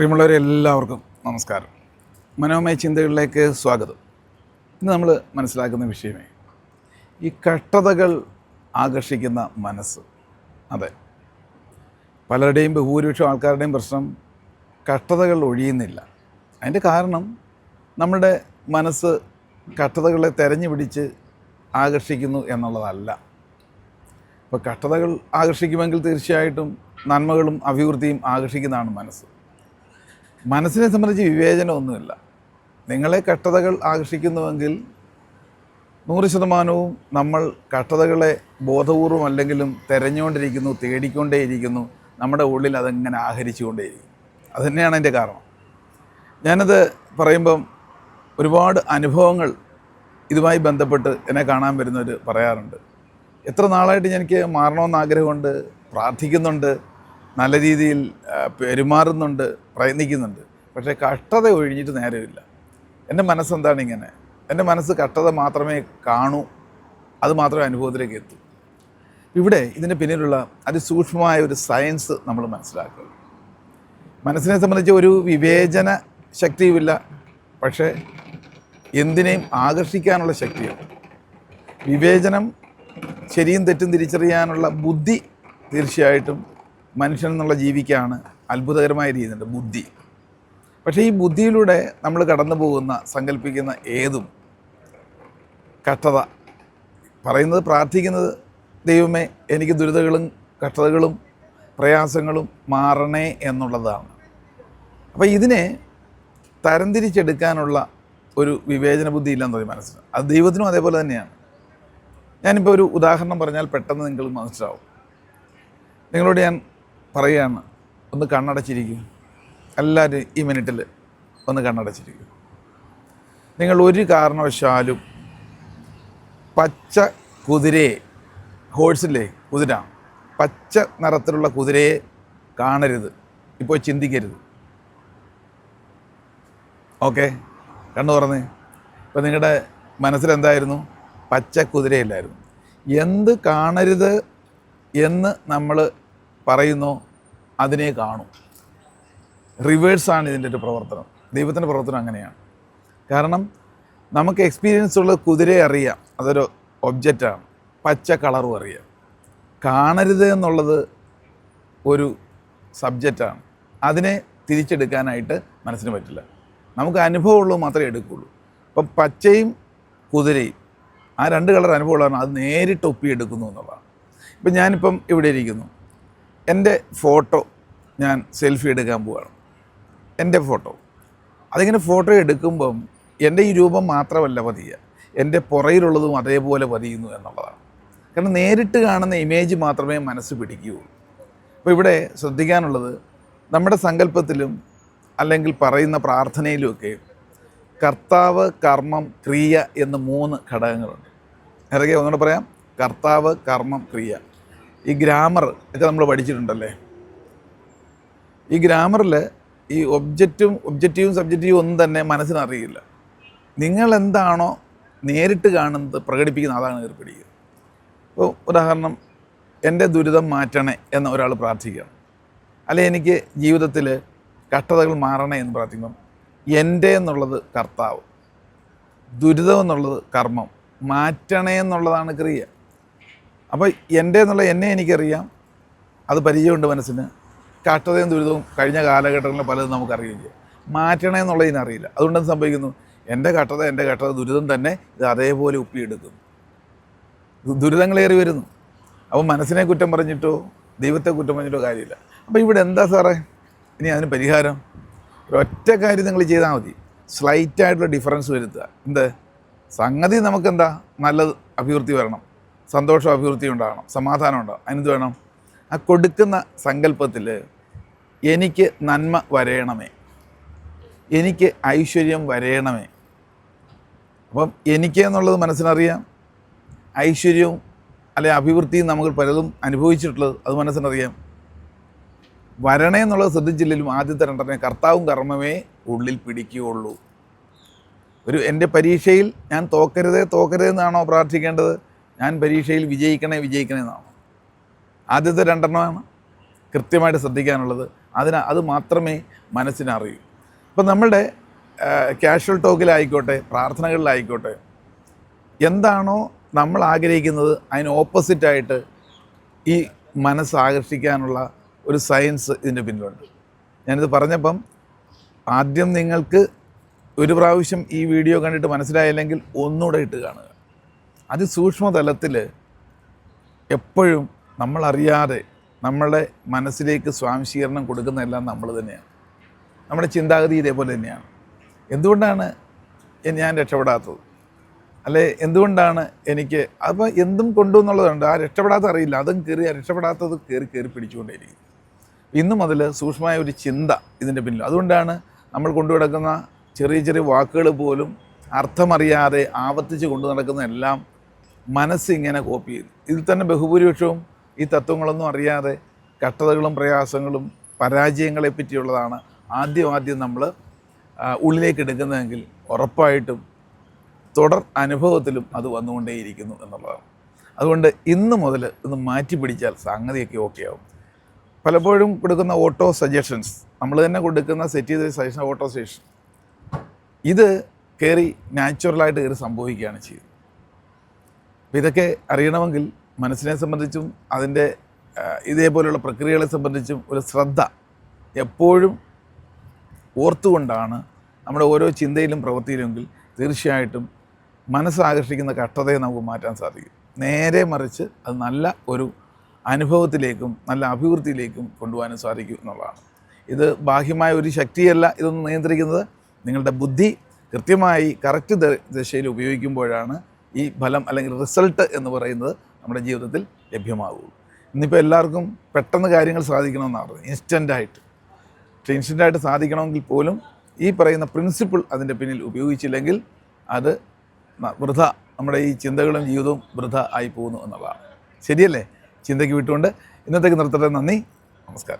പ്രിയമുള്ളവരെ എല്ലാവർക്കും നമസ്കാരം. മനോമയ ചിന്തകളിലേക്ക് സ്വാഗതം. ഇന്ന് നമ്മൾ മനസ്സിലാക്കുന്ന വിഷയമേ ഈ കട്ടതകൾ ആകർഷിക്കുന്ന മനസ്സ്. അതെ. പലരുടെയും ബഹുഭൂരിപക്ഷം ആൾക്കാരുടെയും പ്രശ്നം കട്ടതകൾ ഒഴിയുന്നില്ല. അതിന്റെ കാരണം നമ്മുടെ മനസ്സ് കട്ടതകളെ തെരഞ്ഞു പിടിച്ച് ആകർഷിക്കുന്നു എന്നുള്ളതല്ല. ഇപ്പോൾ കട്ടതകൾ ആകർഷിക്കുമെങ്കിൽ തീർച്ചയായിട്ടും നന്മകളും അഭിവൃദ്ധിയും ആകർഷിക്കുന്നതാണ് മനസ്സ്. മനസ്സിനെ സംബന്ധിച്ച് വിവേചനമൊന്നുമില്ല. നിങ്ങളെ കഷ്ടതകൾ ആകർഷിക്കുന്നുവെങ്കിൽ നൂറ് ശതമാനവും നമ്മൾ കഷ്ടതകളെ ബോധപൂർവം അല്ലെങ്കിലും തിരഞ്ഞുകൊണ്ടിരിക്കുന്നു തേടിക്കൊണ്ടേയിരിക്കുന്നു നമ്മുടെ ഉള്ളിൽ അതങ്ങനെ ആഹരിച്ചുകൊണ്ടേയിരിക്കും. അത് തന്നെയാണ് അതിന്റെ കാരണം. ഞാനത് പറയുമ്പം ഒരുപാട് അനുഭവങ്ങൾ ഇതുമായി ബന്ധപ്പെട്ട് എന്നെ കാണാൻ വരുന്നവർ പറയാറുണ്ട്. എത്ര നാളായിട്ട് എനിക്ക് മാറണമെന്ന് ആഗ്രഹമുണ്ട് പ്രാർത്ഥിക്കുന്നുണ്ട് നല്ല രീതിയിൽ പെരുമാറുന്നുണ്ട് പ്രയത്നിക്കുന്നുണ്ട്. പക്ഷേ കഷ്ടത ഒഴിഞ്ഞിട്ട് നേരമില്ല. എന്റെ മനസ്സെന്താണ് ഇങ്ങനെ? എന്റെ മനസ്സ് കഷ്ടത മാത്രമേ കാണൂ അത് മാത്രമേ അനുഭവത്തിലേക്ക് എത്തൂ. ഇവിടെ ഇതിന് പിന്നിലുള്ള അതിസൂക്ഷ്മമായ ഒരു സയൻസ് നമ്മൾ മനസ്സിലാക്കുക. മനസ്സിനെ സംബന്ധിച്ച് ഒരു വിവേചന ശക്തിയുമില്ല. പക്ഷേ എന്തിനേയും ആകർഷിക്കാനുള്ള ശക്തിയുണ്ട് വിവേചനം ശരിയും തെറ്റും തിരിച്ചറിയാനുള്ള ബുദ്ധി തീർച്ചയായിട്ടും മനുഷ്യൻ എന്നുള്ള ജീവിക്കാണ് അത്ഭുതകരമായ രീതിയുണ്ട് ബുദ്ധി. പക്ഷേ ഈ ബുദ്ധിയിലൂടെ നമ്മൾ കടന്നു പോകുന്ന സങ്കല്പിക്കുന്ന ഏതും കഷ്ടത. പറയുന്നത് പ്രാർത്ഥിക്കുന്നത് ദൈവമേ എനിക്ക് ദുരിതകളും കഷ്ടതകളും പ്രയാസങ്ങളും മാറണേ എന്നുള്ളതാണ്. അപ്പോൾ ഇതിനെ തരംതിരിച്ചെടുക്കാനുള്ള ഒരു വിവേചന ബുദ്ധി ഇല്ലെന്ന് തോന്നി മനസ്സിന്. അത് ദൈവത്തിനും അതേപോലെ തന്നെയാണ്. ഞാനിപ്പോൾ ഒരു ഉദാഹരണം പറഞ്ഞാൽ പെട്ടെന്ന് നിങ്ങൾ മനസ്സിലാവും. നിങ്ങളോട് ഞാൻ പറയുകയാണ് ഒന്ന് കണ്ണടച്ചിരിക്കും. എല്ലാവരും ഈ മിനിറ്റിൽ ഒന്ന് കണ്ണടച്ചിരിക്കും. നിങ്ങൾ ഒരു കാരണവശാലും പച്ച കുതിരയെ ഹോഴ്സില്ലേ കുതിര പച്ച നിറത്തിലുള്ള കുതിരയെ കാണരുത്. ഇപ്പോൾ ചിന്തിക്കരുത്. ഓക്കെ? കണ്ണു തുറന്ന്. ഇപ്പം നിങ്ങളുടെ മനസ്സിലെന്തായിരുന്നു? പച്ച കുതിരയില്ലായിരുന്നു. എന്ത് കാണരുത് എന്ന് നമ്മൾ പറയുന്നോ അതിനെ കാണും. റിവേഴ്സാണ് ഇതിന്റെ ഒരു പ്രവർത്തനം. ദൈവത്തിന്റെ പ്രവർത്തനം അങ്ങനെയാണ്. കാരണം നമുക്ക് എക്സ്പീരിയൻസ് ഉള്ള കുതിരയെ അറിയാം. അതൊരു ഒബ്ജക്റ്റാണ് പച്ച കളറും അറിയാം. കാണരുത് എന്നുള്ളത് ഒരു സബ്ജക്റ്റാണ് അതിനെ തിരിച്ചെടുക്കാനായിട്ട് മനസ്സിന് പറ്റില്ല. നമുക്ക് അനുഭവമുള്ളൂ മാത്രമേ എടുക്കുകയുള്ളൂ. അപ്പം പച്ചയും കുതിരയും ആ രണ്ട് കളർ അനുഭവമുള്ളതാണ് അത് നേരിട്ട് ഒപ്പിയെടുക്കുന്നു എന്നുള്ളതാണ്. ഇപ്പം ഞാനിപ്പം ഇവിടെ ഇരിക്കുന്നു. എന്റെ ഫോട്ടോ ഞാൻ സെൽഫി എടുക്കാൻ പോവുകയാണ് എന്റെ ഫോട്ടോ. അതിങ്ങനെ ഫോട്ടോ എടുക്കുമ്പം എന്റെ ഈ രൂപം മാത്രമല്ല പതിയുക. എന്റെ പുറയിലുള്ളതും അതേപോലെ പതിയുന്നു എന്നുള്ളതാണ്. കാരണം നേരിട്ട് കാണുന്ന ഇമേജ് മാത്രമേ മനസ്സ് പിടിക്കുകയുള്ളൂ. അപ്പോൾ ഇവിടെ ശ്രദ്ധിക്കാനുള്ളത് നമ്മുടെ സങ്കല്പത്തിലും അല്ലെങ്കിൽ പറയുന്ന പ്രാർത്ഥനയിലുമൊക്കെ കർത്താവ് കർമ്മം ക്രിയ എന്ന് മൂന്ന് ഘടകങ്ങളുണ്ട്. ഇറങ്ങിയ ഒന്നുകൂടെ പറയാം. കർത്താവ് കർമ്മം ക്രിയ. ഈ ഗ്രാമർ ഒക്കെ നമ്മൾ പഠിച്ചിട്ടുണ്ടല്ലേ? ഈ ഗ്രാമറിൽ ഈ ഒബ്ജക്റ്റും ഒബ്ജക്റ്റീവും സബ്ജക്റ്റീവും ഒന്നും തന്നെ മനസ്സിനറിയില്ല നിങ്ങൾ എന്താണോ നേരിട്ട് കാണുന്നത് പ്രകടിപ്പിക്കുന്ന അതാണ് ഏർപ്പെടുക ഇപ്പോൾ ഉദാഹരണം എന്റെ ദുരിതം മാറ്റണേ എന്ന് ഒരാൾ പ്രാർത്ഥിക്കുകയാണ്. അല്ലെ എനിക്ക് ജീവിതത്തിൽ കഷ്ടതകൾ മാറണേ എന്ന് പ്രാർത്ഥിക്കണം എന്റെ എന്നുള്ളത് കർത്താവ് ദുരിതം എന്നുള്ളത് കർമ്മം മാറ്റണേ എന്നുള്ളതാണ് ക്രിയ. അപ്പോൾ എന്റെ എന്നുള്ള എന്നെ എനിക്കറിയാം. അത് പരിചയമുണ്ട് മനസ്സിന്. കഷ്ടതയും ദുരിതവും കഴിഞ്ഞ കാലഘട്ടങ്ങളിൽ പലതും നമുക്കറിയുകയും മാറ്റണേ എന്നുള്ളതിനറിയില്ല അതുകൊണ്ടെന്ന് സംഭവിക്കുന്നു? എന്റെ കഷ്ടത എന്റെ കഷ്ടത ദുരിതം തന്നെ ഇത് അതേപോലെ ഉപ്പിയെടുക്കുന്നു ദുരിതങ്ങളേറി വരുന്നു. അപ്പോൾ മനസ്സിനെ കുറ്റം പറഞ്ഞിട്ടോ ദൈവത്തെ കുറ്റം പറഞ്ഞിട്ടോ കാര്യമില്ല. അപ്പോൾ ഇവിടെ എന്താ സാറേ? ഇനി അതിന് പരിഹാരം? ഒരൊറ്റ കാര്യം നിങ്ങൾ ചെയ്താൽ മതി. സ്ലൈറ്റായിട്ടുള്ള ഡിഫറൻസ് വരുത്തുക. എന്ത്? സംഗതി നമുക്കെന്താ? നല്ലത് അഭിവൃദ്ധി വരണം. സന്തോഷം അഭിവൃദ്ധി ഉണ്ടാകണം സമാധാനം ഉണ്ടാകണം. അതിനെന്ത് വേണം? ആ കൊടുക്കുന്ന സങ്കല്പത്തിൽ എനിക്ക് നന്മ വരയണമേ. എനിക്ക് ഐശ്വര്യം വരയണമേ. അപ്പം എനിക്ക് എന്നുള്ളത് മനസ്സിനറിയാം. ഐശ്വര്യവും അല്ലെ അഭിവൃദ്ധിയും നമുക്ക് പലതും അനുഭവിച്ചിട്ടുള്ളത് അത് മനസ്സിനറിയാം. വരണേ എന്നുള്ളത് ശ്രദ്ധിച്ചില്ലെങ്കിലും ആദ്യത്തെ രണ്ടെണ്ണേ കർത്താവും കർമ്മമേ ഉള്ളിൽ പിടിക്കുകയുള്ളൂ. ഒരു എന്റെ പരീക്ഷയിൽ ഞാൻ തോക്കരുതേ തോക്കരുതേ എന്നാണോ പ്രാർത്ഥിക്കേണ്ടത്? ഞാൻ പരീക്ഷയിൽ വിജയിക്കണേ വിജയിക്കണേ എന്നാണ്. ആദ്യത്തെ രണ്ടെണ്ണമാണ് കൃത്യമായിട്ട് ശ്രദ്ധിക്കാനുള്ളത്. അതിന് അത് മാത്രമേ മനസ്സിനറിയൂ അപ്പം നമ്മളുടെ ക്യാഷ്വൽ ടോക്കിലായിക്കോട്ടെ പ്രാർത്ഥനകളിലായിക്കോട്ടെ എന്താണോ നമ്മൾ ആഗ്രഹിക്കുന്നത് അതിന് ഓപ്പോസിറ്റായിട്ട് ഈ മനസ്സ് ആകർഷിക്കാനുള്ള ഒരു സയൻസ് ഇതിന്റെ പിന്നിലുണ്ട്. ഞാനിത് പറഞ്ഞപ്പം ആദ്യം നിങ്ങൾക്ക് ഒരു പ്രാവശ്യം ഈ വീഡിയോ കണ്ടിട്ട് മനസ്സിലായില്ലെങ്കിൽ ഒന്നുകൂടെ ഇട്ട് കാണുക. അതിസൂക്ഷ്മ തലത്തിൽ എപ്പോഴും നമ്മളറിയാതെ നമ്മളുടെ മനസ്സിലേക്ക് സ്വാംശീകരണം കൊടുക്കുന്നതെല്ലാം നമ്മൾ തന്നെയാണ്. നമ്മുടെ ചിന്താഗതി ഇതേപോലെ തന്നെയാണ്. എന്തുകൊണ്ടാണ് ഞാൻ രക്ഷപ്പെടാത്തത്? അല്ലെ എന്തുകൊണ്ടാണ് എനിക്ക് അപ്പോൾ എന്തും കൊണ്ടു എന്നുള്ളതുണ്ട് ആ രക്ഷപ്പെടാത്ത അറിയില്ല. അതും കയറി രക്ഷപ്പെടാത്തത് കയറി കയറി പിടിച്ചുകൊണ്ടേയിരിക്കും ഇന്നു മുതൽ സൂക്ഷ്മമായ ഒരു ചിന്ത ഇതിന്റെ പിന്നിൽ അതുകൊണ്ടാണ് നമ്മൾ കൊണ്ടു കിടക്കുന്ന ചെറിയ ചെറിയ വാക്കുകൾ പോലും അർത്ഥമറിയാതെ ആവർത്തിച്ച് കൊണ്ടു നടക്കുന്ന എല്ലാം മനസ്സിങ്ങനെ കോപ്പി ചെയ്തു. ഇതിൽ തന്നെ ബഹുഭൂരിപക്ഷവും ഈ തത്വങ്ങളൊന്നും അറിയാതെ കട്ടതകളും പ്രയാസങ്ങളും പരാജയങ്ങളെ പറ്റിയുള്ളതാണ് ആദ്യം ആദ്യം നമ്മൾ ഉള്ളിലേക്ക് എടുക്കുന്നതെങ്കിൽ ഉറപ്പായിട്ടും തുടർ അനുഭവത്തിലും അത് വന്നുകൊണ്ടേയിരിക്കുന്നു എന്നുള്ളതാണ്. അതുകൊണ്ട് ഇന്ന് മുതൽ ഇത് മാറ്റി പിടിച്ചാൽ സംഗതിയൊക്കെ ഓക്കെ ആവും. പലപ്പോഴും കൊടുക്കുന്ന ഓട്ടോ സജഷൻസ് നമ്മൾ തന്നെ കൊടുക്കുന്ന സെറ്റ് ചെയ്ത സജഷൻ ഓട്ടോ സജഷൻ ഇത് കയറി നാച്ചുറലായിട്ട് കയറി സംഭവിക്കുകയാണ് ചെയ്യുന്നത്. അപ്പോൾ ഇതൊക്കെ അറിയണമെങ്കിൽ മനസ്സിനെ സംബന്ധിച്ചും അതിന്റെ ഇതേപോലെയുള്ള പ്രക്രിയകളെ സംബന്ധിച്ചും ഒരു ശ്രദ്ധ എപ്പോഴും ഓർത്തുകൊണ്ടാണ് നമ്മുടെ ഓരോ ചിന്തയിലും പ്രവൃത്തിയിലുമെങ്കിൽ തീർച്ചയായിട്ടും മനസ്സാകർഷിക്കുന്ന കഷ്ടതയെ നമുക്ക് മാറ്റാൻ സാധിക്കും. നേരെ മറിച്ച് അത് നല്ല ഒരു അനുഭവത്തിലേക്കും നല്ല അഭിവൃദ്ധിയിലേക്കും കൊണ്ടുപോകാനും സാധിക്കും എന്നുള്ളതാണ്. ഇത് ബാഹ്യമായ ഒരു ശക്തിയല്ല ഇതൊന്നും നിയന്ത്രിക്കുന്നത്. നിങ്ങളുടെ ബുദ്ധി കൃത്യമായി കറക്റ്റ് ദിശയിൽ ഉപയോഗിക്കുമ്പോഴാണ് ഈ ഫലം അല്ലെങ്കിൽ റിസൾട്ട് എന്ന് പറയുന്നത് നമ്മുടെ ജീവിതത്തിൽ ലഭ്യമാകുള്ളൂ ഇന്നിപ്പോൾ എല്ലാവർക്കും പെട്ടെന്ന് കാര്യങ്ങൾ സാധിക്കണമെന്നാണ് ഇൻസ്റ്റന്റായിട്ട് പക്ഷേ ഇൻസ്റ്റന്റായിട്ട് സാധിക്കണമെങ്കിൽ പോലും ഈ പറയുന്ന പ്രിൻസിപ്പിൾ അതിന്റെ പിന്നിൽ ഉപയോഗിച്ചില്ലെങ്കിൽ അത് വൃഥ. നമ്മുടെ ഈ ചിന്തകളും ജീവിതവും വൃഥ ആയി പോകുന്നു എന്നുള്ളതാണ്. ശരിയല്ലേ? ചിന്തയ്ക്ക് വിട്ടുകൊണ്ട് ഇന്നത്തേക്ക് നിർത്തട്ടെ. നന്ദി. നമസ്കാരം.